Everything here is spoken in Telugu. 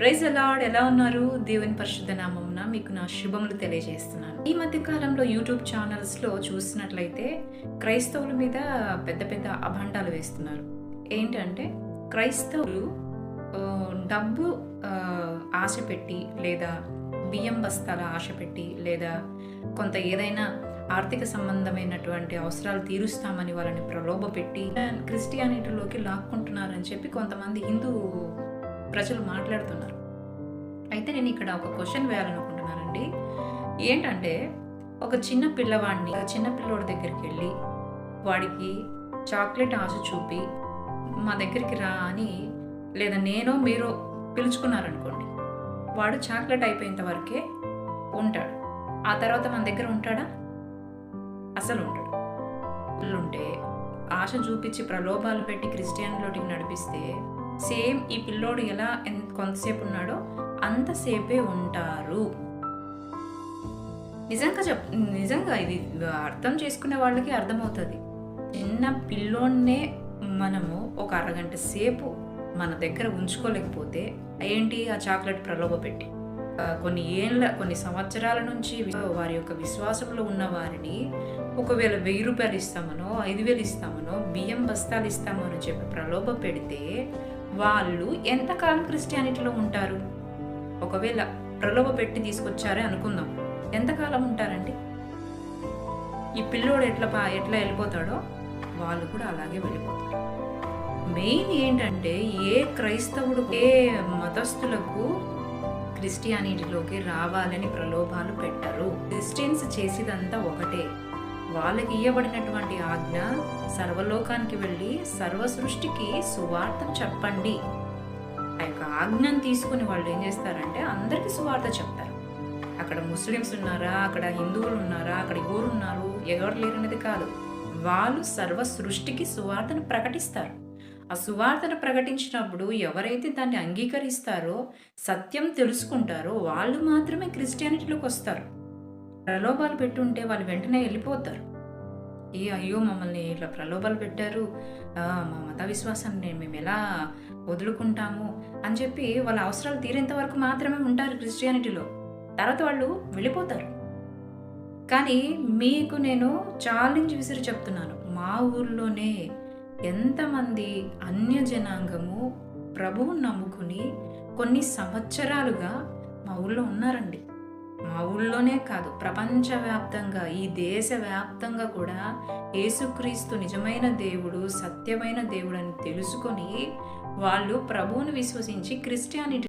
ప్రైజ్ అలాడ్ ఎలా ఉన్నారు? దేవుని పరిశుద్ధ నామమున మీకు నా శుభములు తెలియజేస్తున్నాను. ఈ మధ్య కాలంలో యూట్యూబ్ ఛానల్స్లో చూసినట్లయితే క్రైస్తవుల మీద పెద్ద పెద్ద అభండాలు వేస్తున్నారు. ఏంటంటే క్రైస్తవులు డబ్బు ఆశ పెట్టి లేదా బియ్యం బస్తాల ఆశ పెట్టి లేదా కొంత ఏదైనా ఆర్థిక సంబంధమైనటువంటి అవసరాలు తీరుస్తామని వాళ్ళని ప్రలోభ పెట్టి క్రిస్టియానిటీలోకి లాక్కుంటున్నారని చెప్పి కొంతమంది హిందూ ప్రజలు మాట్లాడుతున్నారు. అయితే నేను ఇక్కడ ఒక క్వశ్చన్ వేయాలనుకుంటున్నానండి. ఏంటంటే ఒక చిన్న పిల్లవాడిని చిన్న పిల్లోడి దగ్గరికి వెళ్ళి వాడికి చాక్లెట్ ఆశ చూపి మా దగ్గరికి రా అని లేదా నేనో మీరు పిలుచుకున్నారనుకోండి వాడు చాక్లెట్ అయిపోయేంత వరకే ఉంటాడు. ఆ తర్వాత మన దగ్గర ఉంటాడా? అసలు ఉంటాడు ఉంటే ఆశ చూపించి ప్రలోభాలు పెట్టి క్రిస్టియన్లోటికి నడిపిస్తే సేమ్ ఈ పిల్లోడు ఎలా కొంతసేపు ఉన్నాడో అంతసేపే ఉంటారు. నిజంగా చెప్ నిజంగా ఇది అర్థం చేసుకునే వాళ్ళకి అర్థమవుతుంది. చిన్న పిల్లోన్నే మనము ఒక అరగంట సేపు మన దగ్గర ఉంచుకోలేకపోతే ఏంటి ఆ చాక్లెట్ ప్రలోభ పెట్టి? కొన్ని ఏళ్ళ కొన్ని సంవత్సరాల నుంచి వారి యొక్క విశ్వాసంలో ఉన్న వారిని ఒకవేళ వెయ్యి రూపాయలు ఇస్తామనో ఐదు వేలు ఇస్తామనో బియ్యం బస్తాలు ఇస్తామో అని చెప్పి ప్రలోభ పెడితే వాళ్ళు ఎంతకాలం క్రిస్టియానిటీలో ఉంటారు? ఒకవేళ ప్రలోభ పెట్టి తీసుకొచ్చారే అనుకుందాం. ఎంతకాలం ఉంటారండి? ఈ పిల్లోడు ఎట్లా పా ఎట్లా వెళ్ళిపోతాడో వాళ్ళు కూడా అలాగే వెళ్ళిపోతారు. మెయిన్ ఏంటంటే ఏ క్రైస్తవుడు ఏ మతస్థులకు క్రిస్టియానిటీలోకి రావాలని ప్రలోభాలు పెట్టరు. క్రిస్టియన్స్ చేసేదంతా ఒకటే. వాళ్ళకి ఇవ్వబడినటువంటి ఆజ్ఞ సర్వలోకానికి వెళ్ళి సర్వ సృష్టికి సువార్తను చెప్పండి. ఆ యొక్క ఆజ్ఞను తీసుకుని వాళ్ళు ఏం చేస్తారంటే అందరికీ సువార్త చెప్తారు. అక్కడ ముస్లిమ్స్ ఉన్నారా? అక్కడ హిందువులు ఉన్నారా? అక్కడ ఎవరు ఉన్నారు? ఎవరు లేరనేది కాదు. వాళ్ళు సర్వ సృష్టికి సువార్తను ప్రకటిస్తారు. ఆ సువార్తను ప్రకటించినప్పుడు ఎవరైతే దాన్ని అంగీకరిస్తారో సత్యం తెలుసుకుంటారో వాళ్ళు మాత్రమే క్రిస్టియానిటీలోకి వస్తారు. ప్రలోభాలు పెట్టుంటే వాళ్ళు వెంటనే వెళ్ళిపోతారు. ఏ అయ్యో మమ్మల్ని ఇట్లా ప్రలోభాలు పెట్టారు. మా మత విశ్వాసాన్ని మేము ఎలా వదులుకుంటాము అని చెప్పి వాళ్ళ అవసరాలు తీరేంత వరకు మాత్రమే ఉంటారు క్రిస్టియానిటీలో. తర్వాత వాళ్ళు వెళ్ళిపోతారు. కానీ మీకు నేను ఛాలెంజ్ విసిరి చెప్తున్నాను. మా ఊర్లోనే ఎంతమంది అన్య జనాంగము ప్రభువు నమ్ముకుని కొన్ని సంవత్సరాలుగా మా ఊళ్ళో ఉన్నారండి. మా ఊళ్ళోనే కాదు ప్రపంచవ్యాప్తంగా ఈ దేశవ్యాప్తంగా కూడా యేసుక్రీస్తు నిజమైన దేవుడు సత్యమైన దేవుడు అని తెలుసుకొని వాళ్ళు ప్రభువును విశ్వసించి క్రిస్టియానిటీ